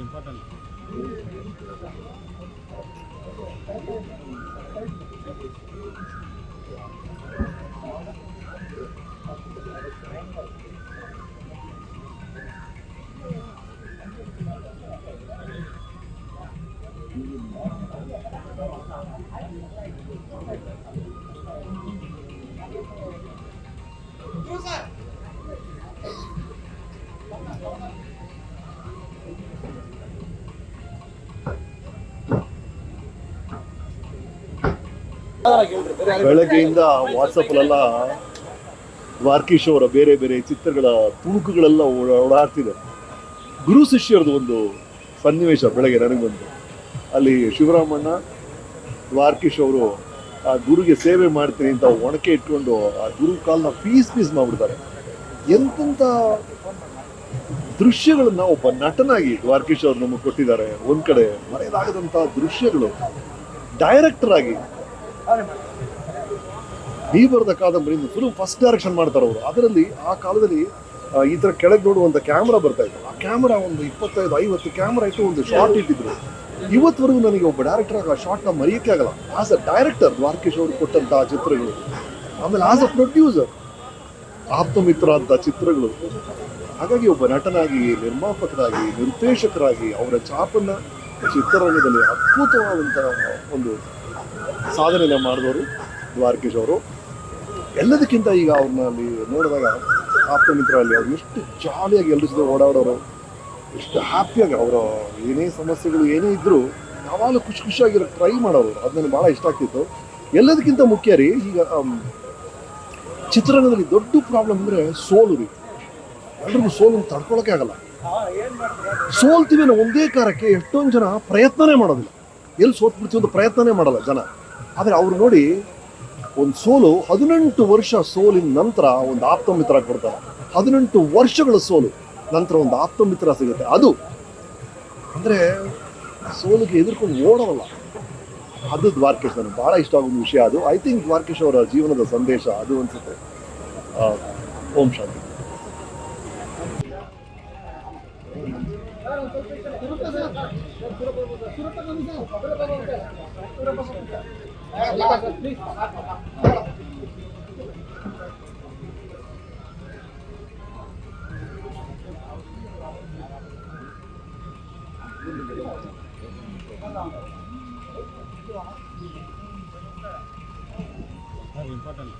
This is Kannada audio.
ఇంపార్టెంట్ ಬೆಳಗ್ಗೆಯಿಂದ ವಾಟ್ಸಪ್ಪಲ್ಲೆಲ್ಲ ದ್ವಾರ್ಕೀಶ್ ಅವರ ಬೇರೆ ಬೇರೆ ಚಿತ್ರಗಳ ತುಣುಕುಗಳೆಲ್ಲ ಓಡಾಡ್ತಿದೆ. ಗುರು ಶಿಷ್ಯರದ್ದು ಒಂದು ಸನ್ನಿವೇಶ ಬೆಳಗ್ಗೆ ಬಂತು. ಅಲ್ಲಿ ಶಿವರಾಮಣ್ಣ ದ್ವಾರ್ಕೀಶ್ ಅವರು ಆ ಗುರುಗೆ ಸೇವೆ ಮಾಡ್ತೀನಿ ಅಂತ ಒಣಕೆ ಇಟ್ಕೊಂಡು ಆ ಗುರು ಕಾಲನ್ನ ಪೀಸ್ ಪೀಸ್ ಮಾಡ್ಬಿಡ್ತಾರೆ. ಎಂತೆಂಥ ದೃಶ್ಯಗಳನ್ನ ಒಬ್ಬ ನಟನಾಗಿ ದ್ವಾರಕೀಶ್ ಅವರು ನಮಗೆ ಕೊಟ್ಟಿದ್ದಾರೆ. ಒಂದ್ ಕಡೆ ಮರೆಯಲಾಗದಂತ ದೃಶ್ಯಗಳು. ಡೈರೆಕ್ಟರ್ ಆಗಿ ನೀ ಬರೆದ ಕಾದಂಬರಿ ಫಿಲ್ಮ್ ಫಸ್ಟ್ ಡೈರೆಕ್ಷನ್ ಮಾಡ್ತಾರೆ ಅವರು. ಅದರಲ್ಲಿ ಆ ಕಾಲದಲ್ಲಿ ಈ ತರ ಕೆಳಗೆ ನೋಡುವಂತ ಕ್ಯಾಮ್ರಾ ಬರ್ತಾ ಇತ್ತು. ಆ ಕ್ಯಾಮ್ರಾ ಒಂದು ಇಪ್ಪತ್ತೈದು, ಐವತ್ತು ಕ್ಯಾಮ್ರಾ ಇಟ್ಟು ಒಂದು ಶಾರ್ಟ್ ಇಟ್ಟಿದ್ರು. ಇವತ್ತವರೆಗೂ ನನಗೆ ಒಬ್ಬ ಡೈರೆಕ್ಟರ್ ಆಗ ಆ ಶಾರ್ಟ್ನ ಮರೆಯೋಕ್ಕೆ ಆಗಲ್ಲ. ಆಸ್ ಅ ಡೈರೆಕ್ಟರ್ ದ್ವಾರಕೀಶ್ ಅವರು ಕೊಟ್ಟಂತಹ ಚಿತ್ರಗಳು. ಆಮೇಲೆ ಆಸ್ ಅ ಪ್ರೊಡ್ಯೂಸರ್ ಆಪ್ತಮಿತ್ರ ಅಂತ ಚಿತ್ರಗಳು. ಹಾಗಾಗಿ ಒಬ್ಬ ನಟನಾಗಿ, ನಿರ್ಮಾಪಕರಾಗಿ, ನಿರ್ದೇಶಕರಾಗಿ ಅವರ ಚಾಪನ್ನ ಚಿತ್ರರಂಗದಲ್ಲಿ ಅದ್ಭುತವಾದಂತಹ ಒಂದು ಸಾಧನೆಯನ್ನು ಮಾಡಿದವರು ದ್ವಾರಕೀಶ್ ಅವರು. ಎಲ್ಲದಕ್ಕಿಂತ ಈಗ ಅವ್ರನ್ನ ಅಲ್ಲಿ ನೋಡಿದಾಗ ಆಪ್ತ ಮಿತ್ರ ಅಲ್ಲಿ ಅವ್ರು ಎಷ್ಟು ಜಾಲಿಯಾಗಿ ಎಲ್ಲರ ಜೊತೆ ಓಡಾಡೋರು, ಎಷ್ಟು ಹ್ಯಾಪಿಯಾಗಿ ಅವರ ಏನೇ ಸಮಸ್ಯೆಗಳು ಏನೇ ಇದ್ದರೂ ಯಾವಾಗಲೂ ಖುಷಿ ಖುಷಿಯಾಗಿರೋ ಟ್ರೈ ಮಾಡೋರು. ಅದು ನನಗೆ ಭಾಳ ಇಷ್ಟ ಆಗ್ತಿತ್ತು. ಎಲ್ಲದಕ್ಕಿಂತ ಮುಖ್ಯ ರೀ, ಈಗ ಚಿತ್ರರಂಗದಲ್ಲಿ ದೊಡ್ಡ ಪ್ರಾಬ್ಲಮ್ ಅಂದರೆ ಸೋಲು ರೀ. ಎಲ್ರಿಗೂ ಸೋಲು ತಡ್ಕೊಳಕ್ಕೆ ಆಗಲ್ಲ. ಸೋಲ್ತೀವಿ ಅನ್ನೋ ಒಂದೇ ಕಾರಕ್ಕೆ ಎಷ್ಟೊಂದು ಜನ ಪ್ರಯತ್ನನೇ ಮಾಡೋದಿಲ್ಲ. ಎಲ್ಲಿ ಸೋತ್ಬಿಡ್ತೀವಿ ಅಂತ ಪ್ರಯತ್ನನೇ ಮಾಡಲ್ಲ ಜನ. ಆದರೆ ಅವ್ರು ನೋಡಿ ಒಂದು ಸೋಲು ಹದಿನೆಂಟು ವರ್ಷ ಸೋಲಿನ ನಂತರ ಒಂದು ಆಪ್ತ ಮಿತ್ರ ಕೊಡ್ತಾರೆ ಹದಿನೆಂಟು ವರ್ಷಗಳ ಸೋಲು ನಂತರ ಒಂದು ಆಪ್ತ ಮಿತ್ರ ಸಿಗುತ್ತೆ. ಅದು ಅಂದರೆ ಸೋಲಿಗೆ ಎದುರ್ಕೊಂಡು ಓಡೋಲ್ಲ ಅದು ದ್ವಾರಕೇಶ್ ನನಗೆ ಭಾಳ ಇಷ್ಟ ಆಗೋದು ವಿಷಯ ಅದು. ಐ ಥಿಂಕ್ ದ್ವಾರಕೇಶ್ ಅವರ ಜೀವನದ ಸಂದೇಶ ಅದು ಅನಿಸುತ್ತೆ. ಓಂ ಶಾಂತಿ. ఇంపార్టెంట్